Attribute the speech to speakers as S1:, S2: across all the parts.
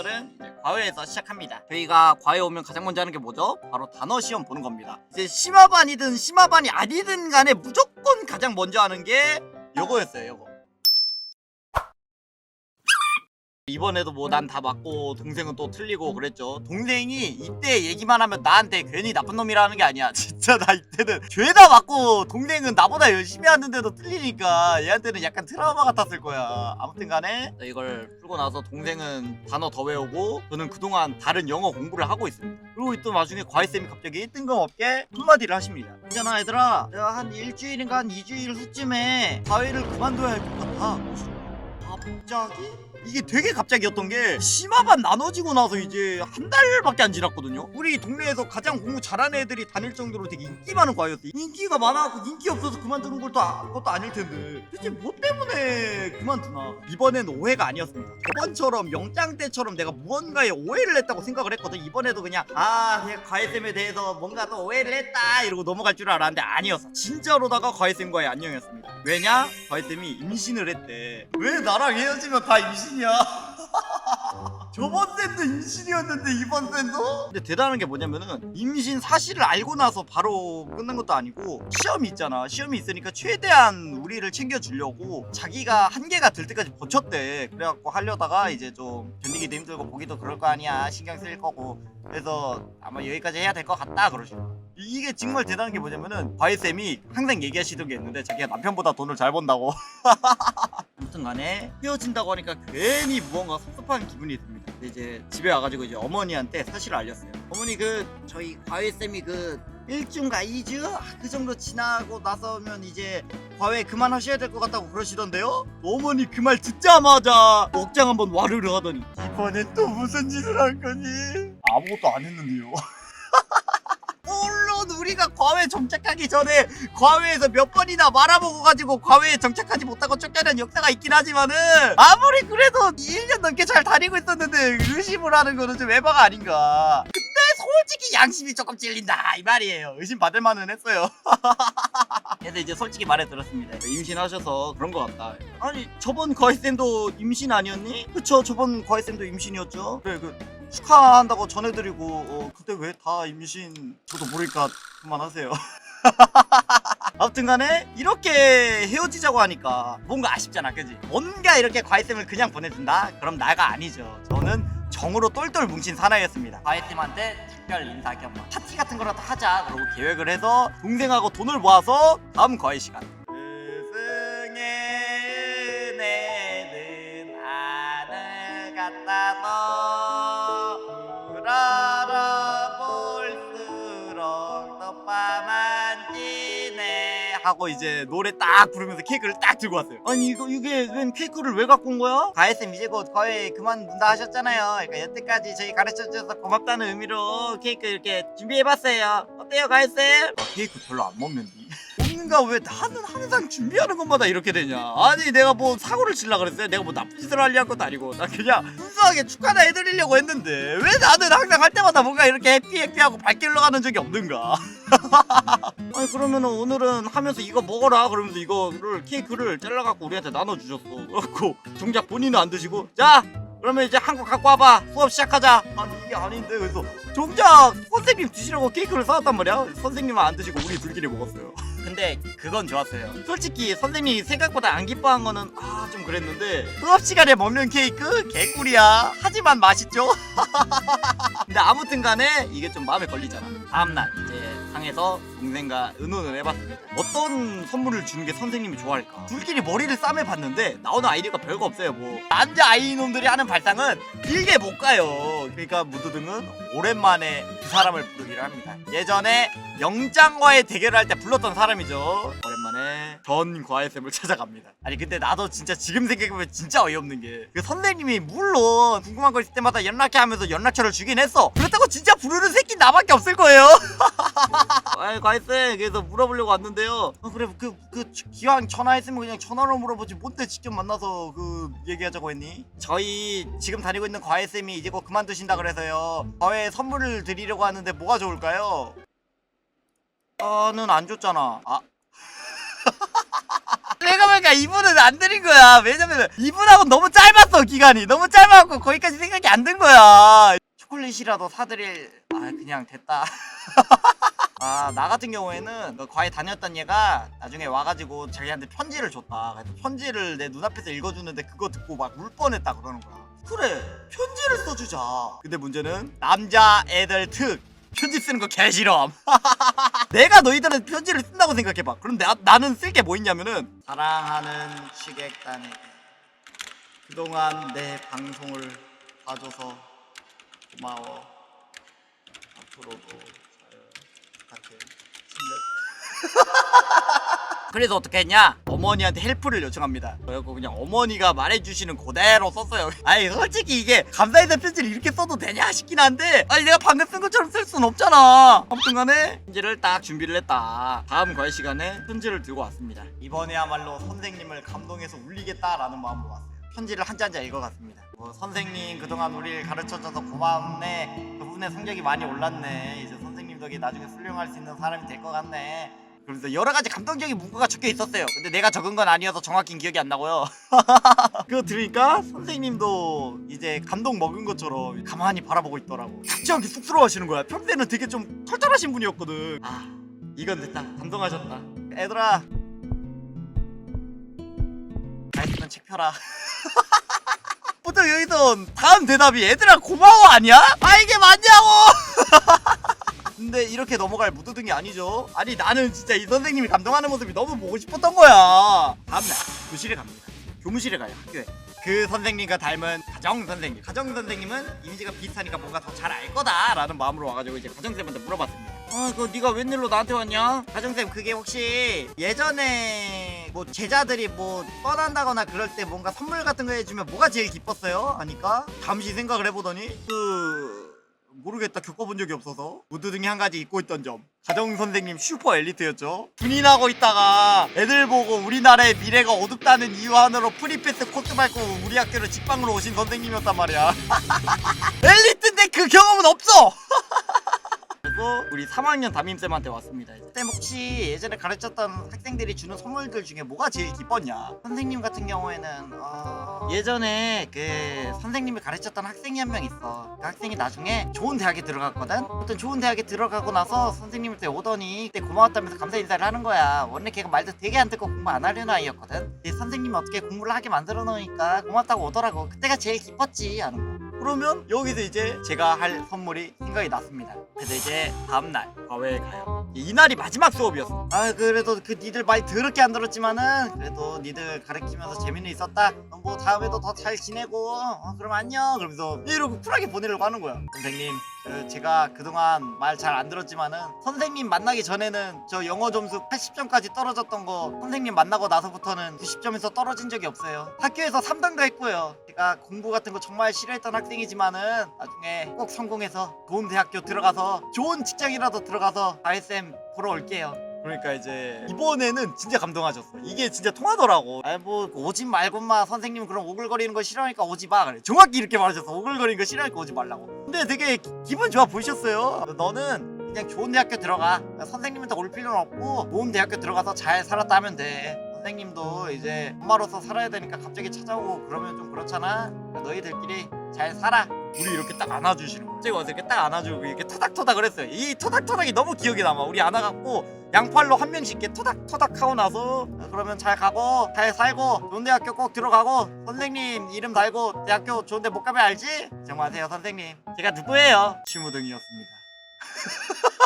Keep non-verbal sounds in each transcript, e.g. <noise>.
S1: 오늘은 이제 과외에서 시작합니다. 저희가 과외 오면 가장 먼저 하는 게 뭐죠? 바로 단어 시험 보는 겁니다. 이제 심화반이든 심화반이 아니든 간에 무조건 가장 먼저 하는 게 요거였어요. 요거. 이번에도 뭐 난 다 맞고 동생은 또 틀리고 그랬죠. 동생이 이때 얘기만 하면 나한테 괜히 나쁜 놈이라는 게 아니야. <laughs> 진짜 나 이때는 죄다 맞고 동생은 나보다 열심히 하는데도 틀리니까 얘한테는 약간 트라우마 같았을 거야. 아무튼 간에 이걸 풀고 나서 동생은 단어 더 외우고 저는 그동안 다른 영어 공부를 하고 있습니다. 그리고 또 나중에 과외쌤이 갑자기 뜬금없게 한마디를 하십니다. 있잖아 얘들아 내가 한 일주일인가 한 이주일 후쯤에 과외를 그만둬야 할 것 같아. 갑자기? 이게 되게 갑자기였던 게 심화반 나눠지고 나서 이제 한 달밖에 안 지났거든요. 우리 동네에서 가장 공부 잘하는 애들이 다닐 정도로 되게 인기 많은 과였어. 인기가 많아갖고 인기 없어서 그만두는 것도 아, 그것도 아닐 텐데. 대체 뭐 때문에 그만두나? 이번엔 오해가 아니었습니다. 저번처럼 영장 때처럼 내가 무언가에 오해를 했다고 생각을 했거든. 이번에도 그냥 아 그냥 과외쌤에 대해서 뭔가 또 오해를 했다 이러고 넘어갈 줄 알았는데 아니었어. 진짜로다가 과외쌤과의 안녕이었습니다. 왜냐? 과외쌤이 임신을 했대. 왜 나랑 헤어지면 다 임신이야? <laughs> 저번 쌤도 임신이었는데 이번 쌤도? 근데 대단한 게 뭐냐면은 임신 사실을 알고 나서 바로 끝난 것도 아니고 시험이 있잖아. 시험이 있으니까 최대한 우리를 챙겨주려고 자기가 한계가 들 때까지 버텼대. 그래갖고 하려다가 이제 좀 견디기도 힘들고 보기도 그럴 거 아니야. 신경 쓸 거고. 그래서 아마 여기까지 해야 될 것 같다. 그러시고. 이게 정말 대단한 게 뭐냐면은 과외쌤이 항상 얘기하시던 게 있는데 자기가 남편보다 돈을 잘 번다고. <laughs> 아무튼 간에 헤어진다고 하니까 괜히 무언가 섭섭한 기분이 듭니다. 근데 이제 집에 와가지고 이제 어머니한테 사실을 알렸어요. 어머니 그 저희 과외 쌤이 그 1주인가 2주? 아, 그 정도 지나고 나서면 이제 과외 그만하셔야 될 것 같다고 그러시던데요? 어머니 그 말 듣자마자 억장 한번 와르르 하더니 이번엔 또 무슨 짓을 할 거니? 아무것도 안 했는데요. <laughs> 우리가 과외 정착하기 전에 과외에서 몇 번이나 말아먹어가지고 과외에 정착하지 못하고 쫓겨난 역사가 있긴 하지만은 아무리 그래도 1년 넘게 잘 다니고 있었는데 의심을 하는 거는 좀 에바가 아닌가 솔직히 양심이 조금 찔린다 이 말이에요. 의심 받을 만은 했어요. <laughs> 그래서 이제 솔직히 말해 들었습니다. 임신하셔서 그런 것 같다. 아니 저번 과외쌤도 임신 아니었니? 그쵸 저번 과외쌤도 임신이었죠. 그래 그 축하한다고 전해드리고 어, 그때 왜 다 임신? 저도 모르니까 그만하세요. <laughs> 아무튼 간에 이렇게 헤어지자고 하니까 뭔가 아쉽잖아 그지? 뭔가 이렇게 과외쌤을 그냥 보내준다? 그럼 나가 아니죠. 저는 정으로 똘똘 뭉친 사나이였습니다. 과외쌤한테 특별 인사 겸 파티 같은 거라도 하자 그러고 계획을 해서 동생하고 돈을 모아서 다음 과외 시간 하고 이제 노래 딱 부르면서 케이크를 딱 들고 왔어요 아니 이거 이게 웬 케이크를 왜 갖고 온 거야? 가해쌤 이제 곧 거의 그만둔다 하셨잖아요 그러니까 여태까지 저희 가르쳐 주셔서 고맙다는 의미로 케이크 이렇게 준비해봤어요 어때요 가해쌤? 아, 케이크 별로 안 먹는 디 뭔가 왜 나는 항상 준비하는 것마다 이렇게 되냐? 아니 내가 뭐 사고를 칠라 그랬어요. 내가 뭐 나쁜 짓을 하려 한 것도 아니고. 나 그냥 순수하게 축하나 해드리려고 했는데 왜 나는 항상 할 때마다 뭔가 이렇게 해피 해피하고 밝게 흘러가는 적이 없는가? <laughs> 아니 그러면은 오늘은 하면서 이거 먹어라 그러면서 이거를 케이크를 잘라갖고 우리한테 나눠주셨어. 그래갖고 정작 본인은 안 드시고 자 그러면 이제 한국 갖고 와봐. 수업 시작하자. 아니 이게 아닌데. 그래서 정작 선생님 드시라고 케이크를 사왔단 말이야. 선생님은 안 드시고 우리 둘끼리 먹었어요 <laughs> 근데 그건 좋았어요. 솔직히 선생님이 생각보다 안 기뻐한 거는 아 좀 그랬는데 수업 시간에 먹는 케이크? 개꿀이야. 하지만 맛있죠? <laughs> 근데 아무튼 간에 이게 좀 마음에 걸리잖아. 다음날 이제 상에서 동생과 의논을 해봤습니다. 어떤 선물을 주는 게 선생님이 좋아할까? 둘끼리 머리를 싸매 봤는데 나오는 아이디어가 별거 없어요 뭐. 남자 아이놈들이 하는 발상은 길게 못 가요. 그러니까 무드등은 오랜만에 그 사람을 부르기로 합니다. 예전에 영장과의 대결을 할 때 불렀던 사람이죠 만에 전 과외쌤을 찾아갑니다. 아니 근데 나도 진짜 지금 생각해보면 진짜 어이없는 게 그 선생님이 물론 궁금한 거 있을 때마다 연락해 하면서 연락처를 주긴 했어. 그렇다고 진짜 부르는 새끼 나밖에 없을 거예요. <laughs> 아이 과외쌤 그래서 물어보려고 왔는데요. 어, 그래 그, 그 기왕 전화했으면 그냥 전화로 물어보지. 뭔데 직접 만나서 그 얘기하자고 했니? 저희 지금 다니고 있는 과외쌤이 이제 곧 그만두신다 그래서요. 과외 선물을 드리려고 하는데 뭐가 좋을까요? 아는 안 줬잖아. 아 생각해보니까 이분은 안 드린 거야. 왜냐면 이분하고 너무 짧았어 기간이. 너무 짧아갖고 거기까지 생각이 안 든 거야. 초콜릿이라도 사드릴 아 그냥 됐다. <laughs> 아 나 같은 경우에는 그 과외 다녔던 얘가 나중에 와가지고 자기한테 편지를 줬다. 그래서 편지를 내 눈앞에서 읽어주는데 그거 듣고 막 울 뻔했다 그러는 거야. 그래 편지를 써주자. 근데 문제는 남자 애들 특 편지 쓰는 거 개싫어 <laughs> 내가 너희들은 편지를 쓴다고 생각해봐. 그럼 나, 나는 쓸 게 뭐 있냐면은 사랑하는 취객단에게 그동안 내 방송을 봐줘서 고마워. 앞으로도 잘 부탁해. 그래서 어떻게 했냐? 어머니한테 헬프를 요청합니다. 그래갖고 그냥 어머니가 말해주시는 그대로 썼어요. 아니 솔직히 이게 감사인사 편지를 이렇게 써도 되냐 싶긴 한데 아니 내가 방금 쓴 것처럼 쓸 순 없잖아. 아무튼간에 편지를 딱 준비를 했다. 다음 과외 시간에 편지를 들고 왔습니다. 이번에야말로 선생님을 감동해서 울리겠다라는 마음으로 왔어요. 편지를 한자 한자 읽어갔습니다. 뭐, 선생님 그동안 우리를 가르쳐줘서 고맙네. 그분의 성적이 많이 올랐네. 이제 선생님 덕에 나중에 훌륭할 수 있는 사람이 될 것 같네. 그러면서 여러 가지 감동적인 문구가 적혀 있었어요. 근데 내가 적은 건 아니어서 정확히 기억이 안 나고요. <laughs> 그거 들으니까 선생님도 이제 감동 먹은 것처럼 가만히 바라보고 있더라고. 작지 않게 쑥스러워 하시는 거야. 평소에는 되게 좀 털털하신 분이었거든. 아, 이건 됐다. 감동하셨다. 애들아. 다 했으면 책 펴라. <laughs> 보통 여기서 다음 대답이 얘들아 고마워 아니야? 아 이게 맞냐고! <laughs> 근데 이렇게 넘어갈 무드등이 아니죠. 아니 나는 진짜 이 선생님이 감동하는 모습이 너무 보고 싶었던 거야. 다음날 교실에 갑니다. 교무실에 가요 학교에. 그 선생님과 닮은 가정 선생님. 가정 선생님은 이미지가 비슷하니까 뭔가 더 잘 알 거다라는 마음으로 와가지고 이제 가정 쌤한테 물어봤습니다. 아, 그거 네가 웬일로 나한테 왔냐? 가정 쌤 그게 혹시 예전에 뭐 제자들이 뭐 떠난다거나 그럴 때 뭔가 선물 같은 거 해주면 뭐가 제일 기뻤어요? 하니까 잠시 생각을 해보더니 그 모르겠다. 겪어본 적이 없어서. 무드 등이 한 가지 잊고 있던 점. 가정 선생님 슈퍼 엘리트였죠. 군인하고 있다가 애들 보고 우리나라의 미래가 어둡다는 이유 하나로 프리패스 코스 밟고 우리 학교를 직방으로 오신 선생님이었단 말이야. <laughs> 엘리트인데 그 경험은 없어! <laughs> 그래서 우리 3학년 담임쌤한테 왔습니다. 쌤 혹시 예전에 가르쳤던 학생들이 주는 선물들 중에 뭐가 제일 기뻤냐? 선생님 같은 경우에는 어, 예전에 그 선생님이 가르쳤던 학생이 한 명 있어. 그 학생이 나중에 좋은 대학에 들어갔거든. 어떤 좋은 대학에 들어가고 나서 선생님한테 오더니 그때 고마웠다면서 감사 인사를 하는 거야. 원래 걔가 말도 되게 안 듣고 공부 안 하려는 아이였거든. 근데 선생님이 어떻게 공부를 하게 만들어 놓으니까 고맙다고 오더라고. 그때가 제일 기뻤지 하는 거. 그러면 여기서 이제 제가 할 선물이 생각이 났습니다. 그래서 이제 다음날 과외에 가요. 이날이 마지막 수업이었어. 아 그래도 그 니들 많이 더럽게 안 들었지만은 그래도 니들 가르치면서 재미는 있었다. 어, 뭐 다음에도 더 잘 지내고 어, 그럼 안녕. 그러면서 이러고 쿨하게 보내려고 하는 거야. 선생님 그 제가 그동안 말 잘 안 들었지만은 선생님 만나기 전에는 저 영어 점수 80점까지 떨어졌던 거 선생님 만나고 나서부터는 90점에서 떨어진 적이 없어요. 학교에서 3등도 했고요. 제가 공부 같은 거 정말 싫어했던 학생이지만은 나중에 꼭 성공해서 좋은 대학교 들어가서 좋은 직장이라도 들어가서 다 혜쌤 보러 올게요. 그러니까 이제 이번에는 진짜 감동하셨어. 이게 진짜 통하더라고. 아이 뭐 오지 말고 마 선생님 그럼 오글거리는 거 싫어하니까 오지 마. 그래. 정확히 이렇게 말하셨어. 오글거리는 거 싫어하니까 오지 말라고. 근데 되게 기, 기분 좋아 보이셨어요. 너는 그냥 좋은 대학교 들어가. 선생님한테 올 필요는 없고 좋은 대학교 들어가서 잘 살았다 하면 돼. 선생님도 이제 엄마로서 살아야 되니까 갑자기 찾아오고 그러면 좀 그렇잖아. 너희들끼리 잘 살아. 우리 이렇게 딱 안아주시는. 갑자기 와서 이렇게 딱 안아주고 이렇게 토닥토닥을 했어요. 이 토닥토닥이 너무 기억에 남아. 우리 안아갖고 양팔로 한 명씩 이렇게 토닥토닥 하고 나서 어, 그러면 잘 가고 잘 살고 좋은 대학교 꼭 들어가고 선생님 이름 달고 대학교 좋은 데 못 가면 알지? 정말하세요 선생님. 제가 누구예요? 시무등이었습니다. <laughs>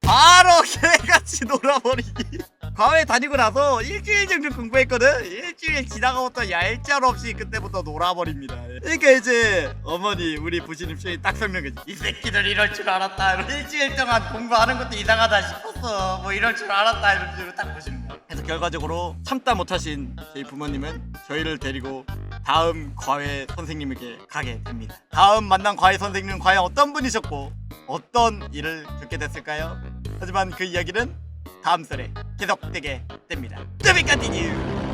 S1: 바로 개같이 놀아버리기. <laughs> 과외 다니고 나서 일주일 정도 공부했거든. 일주일 지나가부터 얄짤 없이 그때부터 놀아버립니다. 그러니까 이제 어머니 우리 부신님 쇼이 딱 설명해. 이 새끼들 이럴 줄 알았다. 일주일 동안 공부하는 것도 이상하다 싶었어. 뭐 이럴 줄 알았다 이런 식으로 딱 보시는 거야. 그래서 결과적으로 참다 못하신 저희 부모님은 저희를 데리고 다음 과외 선생님에게 가게 됩니다. 다음 만난 과외 선생님은 과연 어떤 분이셨고 어떤 일을 겪게 됐을까요? 하지만 그 이야기는 다음 설에 계속되게 됩니다. Be continued.